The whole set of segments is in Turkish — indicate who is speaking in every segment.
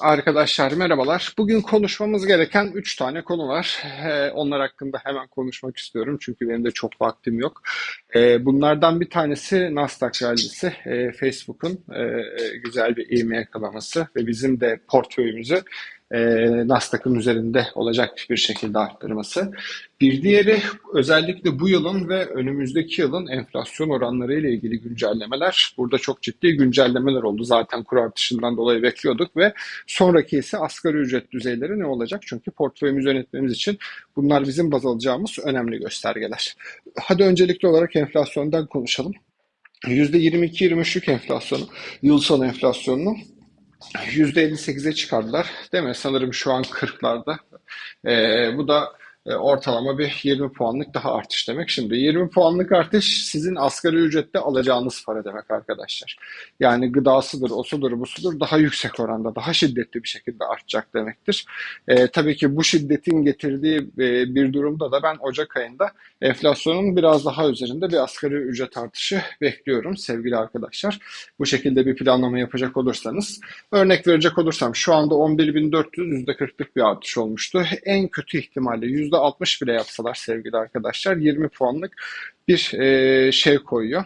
Speaker 1: Arkadaşlar merhabalar. Bugün konuşmamız gereken 3 tane konu var. Ee, onlar hakkında hemen konuşmak istiyorum çünkü benim de çok vaktim yok. Ee, bunlardan bir tanesi Nasdaq rallisi. Ee, Facebook'un e, e, güzel bir ivme yakalaması ve bizim de portföyümüzü e, Nasdaq'ın üzerinde olacak bir şekilde arttırması. Bir diğeri özellikle bu yılın ve önümüzdeki yılın enflasyon oranları ile ilgili güncellemeler. Burada çok ciddi güncellemeler oldu. Zaten kur artışından dolayı bekliyorduk ve sonraki ise asgari ücret düzeyleri ne olacak? Çünkü portföyümüzü yönetmemiz için bunlar bizim baz alacağımız önemli göstergeler. Hadi öncelikli olarak enflasyondan konuşalım. %22-23'lük enflasyonu, yıl sonu enflasyonunu %58'e çıkardılar. Değil mi? Sanırım şu an 40'larda. Ee, bu da e, ortalama bir 20 puanlık daha artış demek. Şimdi 20 puanlık artış sizin asgari ücrette alacağınız para demek arkadaşlar. Yani gıdasıdır, osudur, busudur daha yüksek oranda, daha şiddetli bir şekilde artacak demektir. E, tabii ki bu şiddetin getirdiği e, bir durumda da ben Ocak ayında enflasyonun biraz daha üzerinde bir asgari ücret artışı bekliyorum sevgili arkadaşlar. Bu şekilde bir planlama yapacak olursanız. Örnek verecek olursam şu anda 11.400 %40'lık bir artış olmuştu. En kötü ihtimalle %60 bile yapsalar sevgili arkadaşlar 20 puanlık bir e, şey koyuyor.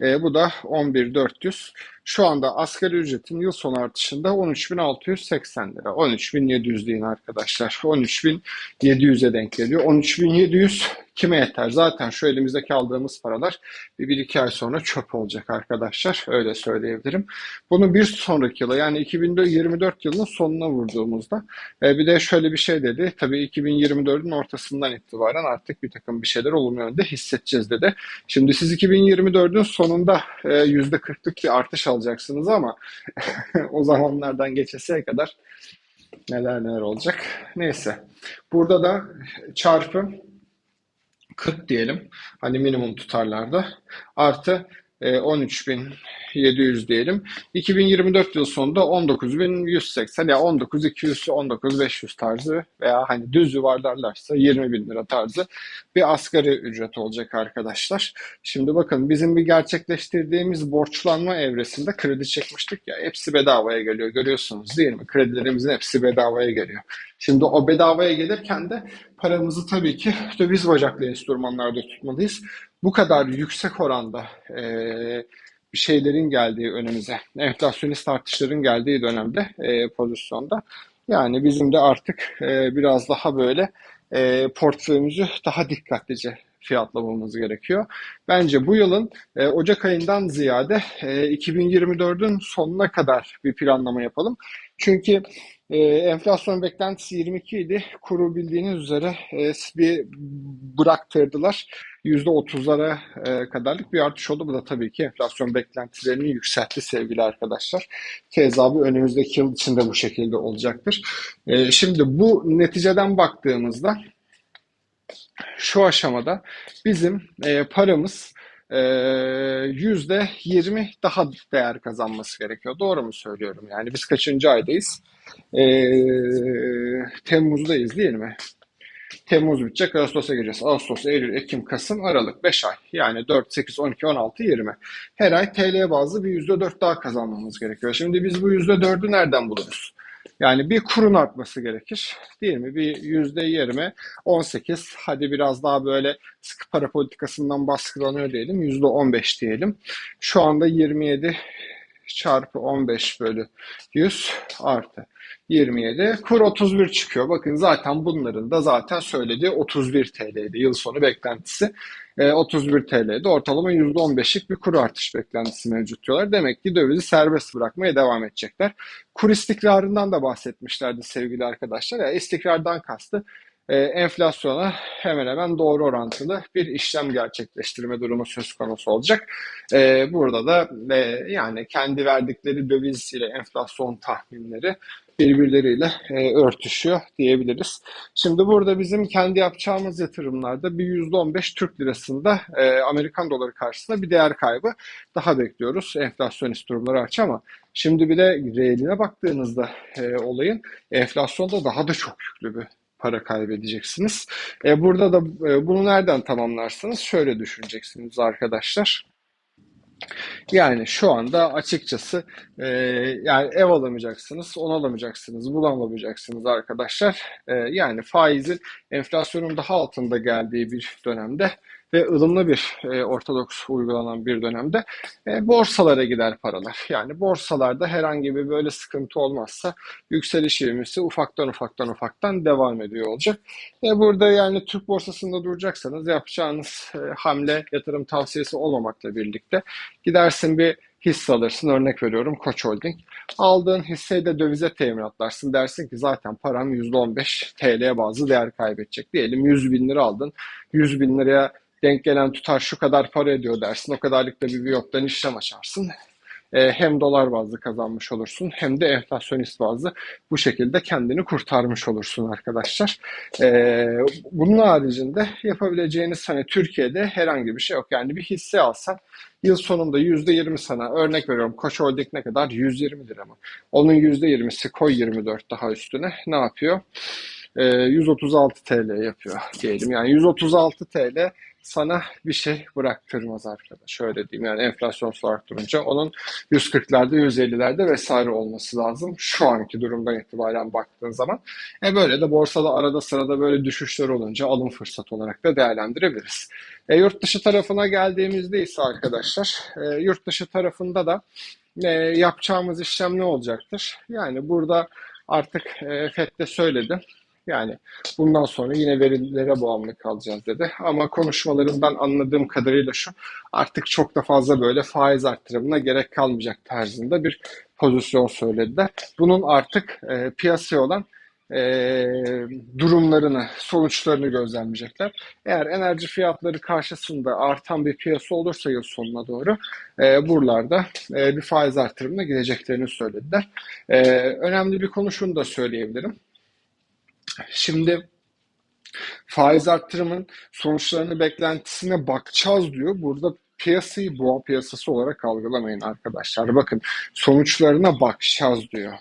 Speaker 1: E, bu da 11.400. Şu anda asgari ücretin yıl sonu artışında 13.680 lira. 13.700 deyin arkadaşlar. 13.700'e denk geliyor. 13.700 kime yeter? Zaten şu elimizdeki aldığımız paralar bir, bir iki ay sonra çöp olacak arkadaşlar. Öyle söyleyebilirim. Bunu bir sonraki yıla yani 2024 yılının sonuna vurduğumuzda e, bir de şöyle bir şey dedi. Tabii 2024'ün ortasından itibaren artık bir takım bir şeyler olumlu yönde hissedeceğiz dedi. Şimdi siz 2024'ün sonunda e, %40'lık bir artış alacaksınız ama o zamanlardan geçeseye kadar neler neler olacak. Neyse. Burada da çarpı 40 diyelim. Hani minimum tutarlarda. Artı 13.700 diyelim. 2024 yıl sonunda 19.180 ya 19.200, 19.500 tarzı veya hani düz yuvarlarlarsa 20.000 lira tarzı bir asgari ücret olacak arkadaşlar. Şimdi bakın bizim bir gerçekleştirdiğimiz borçlanma evresinde kredi çekmiştik ya hepsi bedavaya geliyor görüyorsunuz değil mi? Kredilerimizin hepsi bedavaya geliyor. Şimdi o bedavaya gelirken de paramızı tabii ki döviz bacaklı enstrümanlarda tutmalıyız bu kadar yüksek oranda e, şeylerin geldiği önümüze, enflasyonist artışların geldiği dönemde e, pozisyonda yani bizim de artık e, biraz daha böyle e, portföyümüzü daha dikkatlice fiyatlamamız gerekiyor. Bence bu yılın e, Ocak ayından ziyade e, 2024'ün sonuna kadar bir planlama yapalım. Çünkü e, enflasyon beklentisi 22 idi. Kuru bildiğiniz üzere e, bir bıraktırdılar. %30'lara e, kadarlık bir artış oldu. Bu da tabii ki enflasyon beklentilerini yükseltti sevgili arkadaşlar. Keza bu önümüzdeki yıl içinde bu şekilde olacaktır. E, şimdi bu neticeden baktığımızda şu aşamada bizim e, paramız yüzde yirmi daha değer kazanması gerekiyor. Doğru mu söylüyorum? Yani biz kaçıncı aydayız? E, Temmuz'dayız değil mi? Temmuz bitecek, Ağustos'a gireceğiz. Ağustos, Eylül, Ekim, Kasım, Aralık 5 ay. Yani 4, 8, 12, 16, 20. Her ay TL bazlı bir %4 daha kazanmamız gerekiyor. Şimdi biz bu %4'ü nereden buluruz? Yani bir kurun artması gerekir. Değil mi? Bir yüzde yirmi, on sekiz, hadi biraz daha böyle sıkı para politikasından baskılanıyor diyelim. Yüzde on beş diyelim. Şu anda 27 çarpı 15 bölü 100 artı 27. Kur 31 çıkıyor. Bakın zaten bunların da zaten söylediği 31 TL'ydi yıl sonu beklentisi. E, 31 TL'de ortalama %15'lik bir kur artış beklentisi mevcut diyorlar. Demek ki dövizi serbest bırakmaya devam edecekler. Kur istikrarından da bahsetmişlerdi sevgili arkadaşlar. Yani istikrardan kastı e, enflasyona hemen hemen doğru orantılı bir işlem gerçekleştirme durumu söz konusu olacak. E, burada da e, yani kendi verdikleri döviz ile enflasyon tahminleri birbirleriyle e, örtüşüyor diyebiliriz. Şimdi burada bizim kendi yapacağımız yatırımlarda bir %15 Türk lirasında e, Amerikan doları karşısında bir değer kaybı daha bekliyoruz. Enflasyonist durumlar aç ama şimdi bir de reeline baktığınızda e, olayın enflasyonda daha da çok yüklü bir para kaybedeceksiniz. E, burada da e, bunu nereden tamamlarsanız şöyle düşüneceksiniz arkadaşlar. Yani şu anda açıkçası e, yani ev alamayacaksınız, onu alamayacaksınız, bunu alamayacaksınız arkadaşlar. E, yani faizin enflasyonun daha altında geldiği bir dönemde ve ılımlı bir e, ortodoks uygulanan bir dönemde e, borsalara gider paralar. Yani borsalarda herhangi bir böyle sıkıntı olmazsa yükseliş ivmesi ufaktan ufaktan ufaktan devam ediyor olacak. E, burada yani Türk borsasında duracaksanız yapacağınız e, hamle yatırım tavsiyesi olmamakla birlikte gidersin bir hisse alırsın. Örnek veriyorum Koç Holding. Aldığın hisseyi de dövize teminatlarsın. Dersin ki zaten param %15 TL bazı değer kaybedecek. Diyelim 100 bin lira aldın. 100 bin liraya denk gelen tutar şu kadar para ediyor dersin. O kadarlık da bir viyoptan işlem açarsın. E, hem dolar bazlı kazanmış olursun hem de enflasyonist bazlı bu şekilde kendini kurtarmış olursun arkadaşlar. E, bunun haricinde yapabileceğiniz hani Türkiye'de herhangi bir şey yok. Yani bir hisse alsan yıl sonunda %20 sana örnek veriyorum Koç Holding ne kadar? 120 lira mı? Onun %20'si koy 24 daha üstüne ne yapıyor? E, 136 TL yapıyor diyelim. Yani 136 TL sana bir şey bıraktırmaz arkadaş. Şöyle diyeyim yani enflasyon arttırınca onun 140'larda 150'lerde vesaire olması lazım. Şu anki durumdan itibaren baktığın zaman. E böyle de borsada arada sırada böyle düşüşler olunca alım fırsatı olarak da değerlendirebiliriz. E, yurt dışı tarafına geldiğimizde ise arkadaşlar e, yurt dışı tarafında da e, yapacağımız işlem ne olacaktır? Yani burada artık e, FED de söyledi. Yani bundan sonra yine verilere bağımlı kalacağız dedi. Ama konuşmalarından anladığım kadarıyla şu artık çok da fazla böyle faiz arttırımına gerek kalmayacak tarzında bir pozisyon söylediler. Bunun artık e, piyasaya olan e, durumlarını, sonuçlarını gözlemleyecekler. Eğer enerji fiyatları karşısında artan bir piyasa olursa yıl sonuna doğru e, buralarda e, bir faiz artırımına gideceklerini söylediler. E, önemli bir konu şunu da söyleyebilirim. Şimdi faiz arttırımın sonuçlarını beklentisine bakacağız diyor. Burada piyasayı boğa piyasası olarak algılamayın arkadaşlar. Bakın sonuçlarına bakacağız diyor.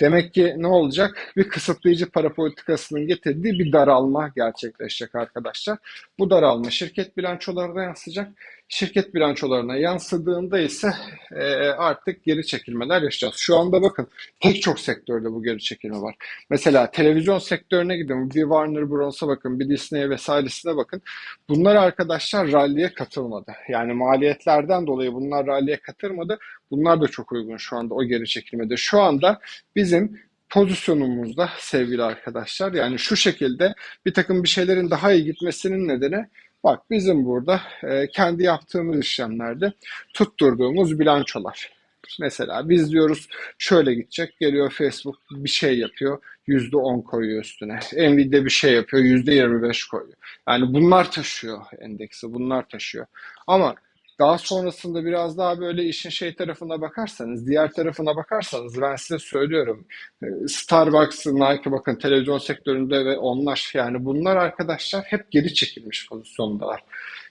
Speaker 1: Demek ki ne olacak? Bir kısıtlayıcı para politikasının getirdiği bir daralma gerçekleşecek arkadaşlar. Bu daralma şirket bilançolarına yansıyacak. Şirket bilançolarına yansıdığında ise e, artık geri çekilmeler yaşayacağız. Şu anda bakın pek çok sektörde bu geri çekilme var. Mesela televizyon sektörüne gidin. Bir Warner Bros'a bakın, bir Disney'e vesairesine bakın. Bunlar arkadaşlar ralliye katılmadı. Yani maliyetlerden dolayı bunlar ralliye katılmadı. Bunlar da çok uygun şu anda o geri çekilmede. Şu anda bizim pozisyonumuzda sevgili arkadaşlar yani şu şekilde bir takım bir şeylerin daha iyi gitmesinin nedeni bak bizim burada e, kendi yaptığımız işlemlerde tutturduğumuz bilançolar. Mesela biz diyoruz şöyle gidecek geliyor Facebook bir şey yapıyor %10 koyuyor üstüne. Nvidia bir şey yapıyor %25 koyuyor. Yani bunlar taşıyor endeksi bunlar taşıyor. Ama daha sonrasında biraz daha böyle işin şey tarafına bakarsanız, diğer tarafına bakarsanız ben size söylüyorum. e, Starbucks, Nike bakın televizyon sektöründe ve onlar yani bunlar arkadaşlar hep geri çekilmiş pozisyondalar.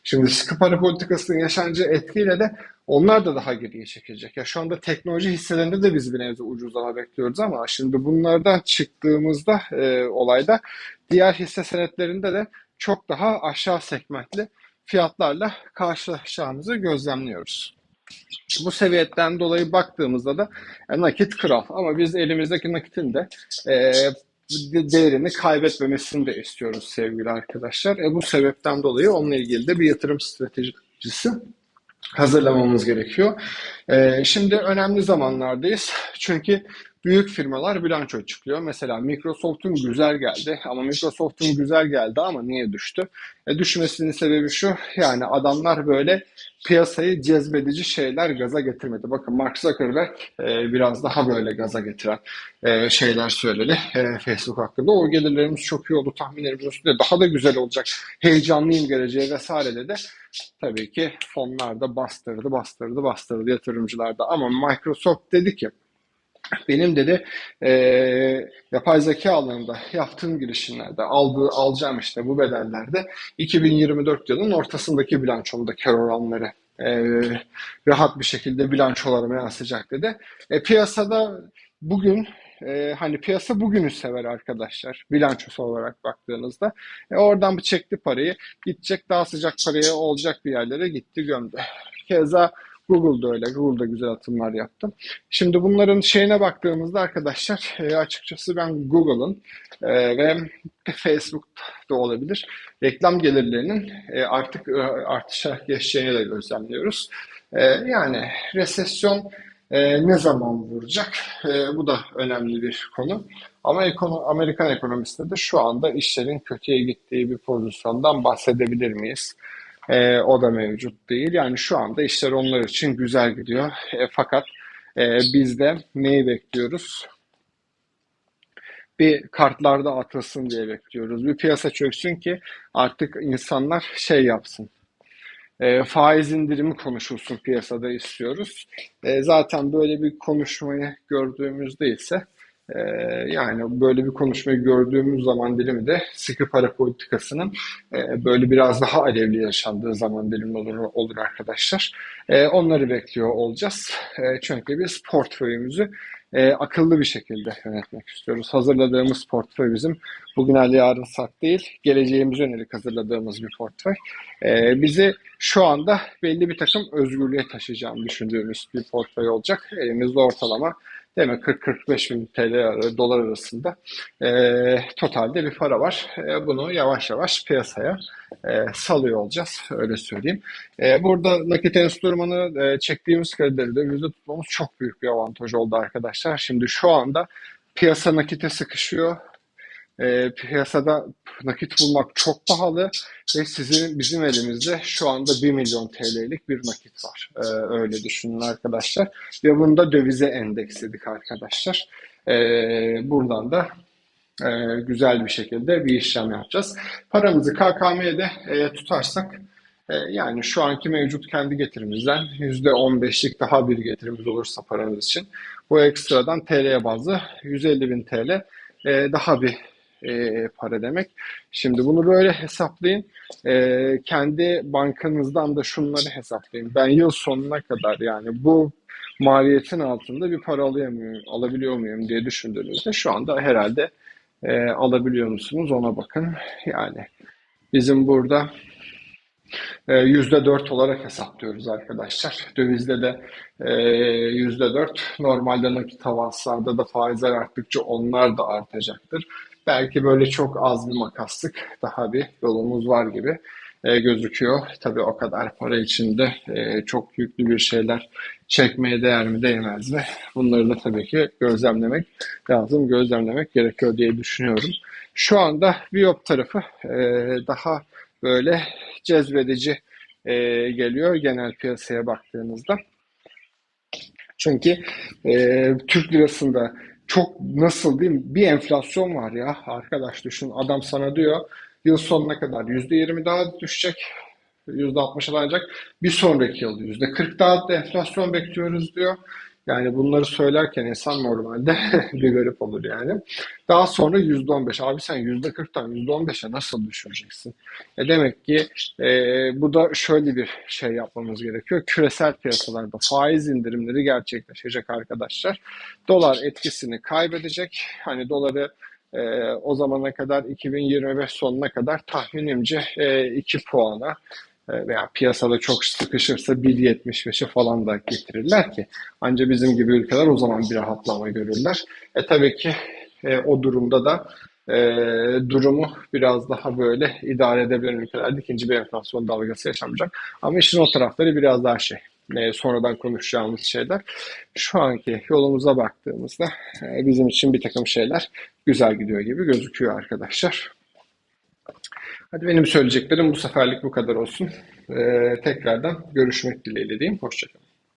Speaker 1: Şimdi sıkı para politikasının yaşanacağı etkiyle de onlar da daha geriye çekilecek. Ya şu anda teknoloji hisselerinde de biz bir nebze ucuzlama bekliyoruz ama şimdi bunlardan çıktığımızda e, olayda diğer hisse senetlerinde de çok daha aşağı segmentli fiyatlarla karşılaşacağımızı gözlemliyoruz. Bu seviyetten dolayı baktığımızda da e, nakit kral ama biz elimizdeki nakitin de e, değerini kaybetmemesini de istiyoruz sevgili arkadaşlar. E, bu sebepten dolayı onunla ilgili de bir yatırım stratejisi hazırlamamız gerekiyor. E, şimdi önemli zamanlardayız. Çünkü büyük firmalar bilanço çıkıyor. Mesela Microsoft'un güzel geldi ama Microsoft'un güzel geldi ama niye düştü? E, düşmesinin sebebi şu yani adamlar böyle piyasayı cezbedici şeyler gaza getirmedi. Bakın Mark Zuckerberg e, biraz daha böyle gaza getiren e, şeyler söyledi e, Facebook hakkında. O gelirlerimiz çok iyi oldu tahminlerimiz üstünde daha da güzel olacak. Heyecanlıyım geleceğe vesaire dedi. Tabii ki fonlar da bastırdı bastırdı bastırdı yatırımcılar da ama Microsoft dedi ki benim dedi e, yapay zeka alanında yaptığım girişimlerde aldığı alacağım işte bu bedellerde 2024 yılının ortasındaki bilançomda kar oranları e, rahat bir şekilde bilançolarıma yansıyacak dedi. E, piyasada bugün e, hani piyasa bugünü sever arkadaşlar bilançosu olarak baktığınızda. E, oradan bir çekti parayı gidecek daha sıcak paraya olacak bir yerlere gitti gömdü. Keza Google'da öyle. Google'da güzel atımlar yaptım. Şimdi bunların şeyine baktığımızda arkadaşlar e, açıkçası ben Google'ın e, ve Facebook'ta olabilir reklam gelirlerinin e, artık e, artışa geçeceğini de gözlemliyoruz. E, yani resesyon e, ne zaman vuracak? E, bu da önemli bir konu. Ama ekono Amerikan ekonomisinde de şu anda işlerin kötüye gittiği bir pozisyondan bahsedebilir miyiz? E, o da mevcut değil. Yani şu anda işler onlar için güzel gidiyor. E, fakat e, biz de neyi bekliyoruz? Bir kartlarda atılsın diye bekliyoruz. Bir piyasa çöksün ki artık insanlar şey yapsın. E, faiz indirimi konuşulsun piyasada istiyoruz. E, zaten böyle bir konuşmayı gördüğümüzde ise e, yani böyle bir konuşmayı gördüğümüz zaman dilimi de sıkı para politikasının e, böyle biraz daha alevli yaşandığı zaman dilimi olur, olur arkadaşlar. E, onları bekliyor olacağız. E, çünkü biz portföyümüzü e, akıllı bir şekilde yönetmek istiyoruz. Hazırladığımız portföy bizim bugün el yarın sat değil, geleceğimize yönelik hazırladığımız bir portföy. E, bizi şu anda belli bir takım özgürlüğe taşıyacağını düşündüğümüz bir portföy olacak. Elimizde ortalama Demek 40-45 bin TL dolar arasında e, totalde bir para var. E, bunu yavaş yavaş piyasaya e, salıyor olacağız. Öyle söyleyeyim. E, burada nakit enstrümanı e, çektiğimiz kredileri dövizde tutmamız çok büyük bir avantaj oldu arkadaşlar. Şimdi şu anda piyasa nakite sıkışıyor. E, piyasada nakit bulmak çok pahalı ve sizin bizim elimizde şu anda 1 milyon TL'lik bir nakit var. E, öyle düşünün arkadaşlar. Ve bunu da dövize endeksledik arkadaşlar. E, buradan da e, güzel bir şekilde bir işlem yapacağız. Paramızı KKM'de e, tutarsak e, yani şu anki mevcut kendi getirimizden %15'lik daha bir getirimiz olursa paramız için bu ekstradan TL bazlı 150 bin TL e, daha bir e, para demek. Şimdi bunu böyle hesaplayın. E, kendi bankanızdan da şunları hesaplayın. Ben yıl sonuna kadar yani bu maliyetin altında bir para alayamıyorum, alabiliyor muyum diye düşündüğünüzde şu anda herhalde e, alabiliyor musunuz ona bakın. Yani bizim burada %4 olarak hesaplıyoruz arkadaşlar. Dövizde de %4. Normalde nakit avanslarda da faizler arttıkça onlar da artacaktır. Belki böyle çok az bir makaslık daha bir yolumuz var gibi e, gözüküyor. Tabii o kadar para içinde e, çok yüklü bir şeyler çekmeye değer mi değmez mi? Bunları da tabii ki gözlemlemek lazım, gözlemlemek gerekiyor diye düşünüyorum. Şu anda Biop tarafı e, daha böyle cezbedici e, geliyor genel piyasaya baktığınızda. Çünkü e, Türk lirasında çok nasıl diyeyim bir enflasyon var ya arkadaş düşün. Adam sana diyor yıl sonuna kadar %20 daha düşecek %60 alacak bir sonraki yıl %40 daha da enflasyon bekliyoruz diyor. Yani bunları söylerken insan normalde bir garip olur yani. Daha sonra %15. Abi sen %40'tan %15'e nasıl düşüreceksin? E demek ki e, bu da şöyle bir şey yapmamız gerekiyor. Küresel piyasalarda faiz indirimleri gerçekleşecek arkadaşlar. Dolar etkisini kaybedecek. Hani doları e, o zamana kadar 2025 sonuna kadar tahminimce e, 2 puana veya piyasada çok sıkışırsa 1.75'i falan da getirirler ki ancak bizim gibi ülkeler o zaman bir rahatlama görürler. E tabii ki e, o durumda da e, durumu biraz daha böyle idare edebilen ülkelerde ikinci bir enflasyon dalgası yaşamayacak. Ama işin o tarafları biraz daha şey e, sonradan konuşacağımız şeyler. Şu anki yolumuza baktığımızda e, bizim için bir takım şeyler güzel gidiyor gibi gözüküyor arkadaşlar. Hadi benim söyleyeceklerim bu seferlik bu kadar olsun. Ee, tekrardan görüşmek dileğiyle diyeyim. Hoşçakalın.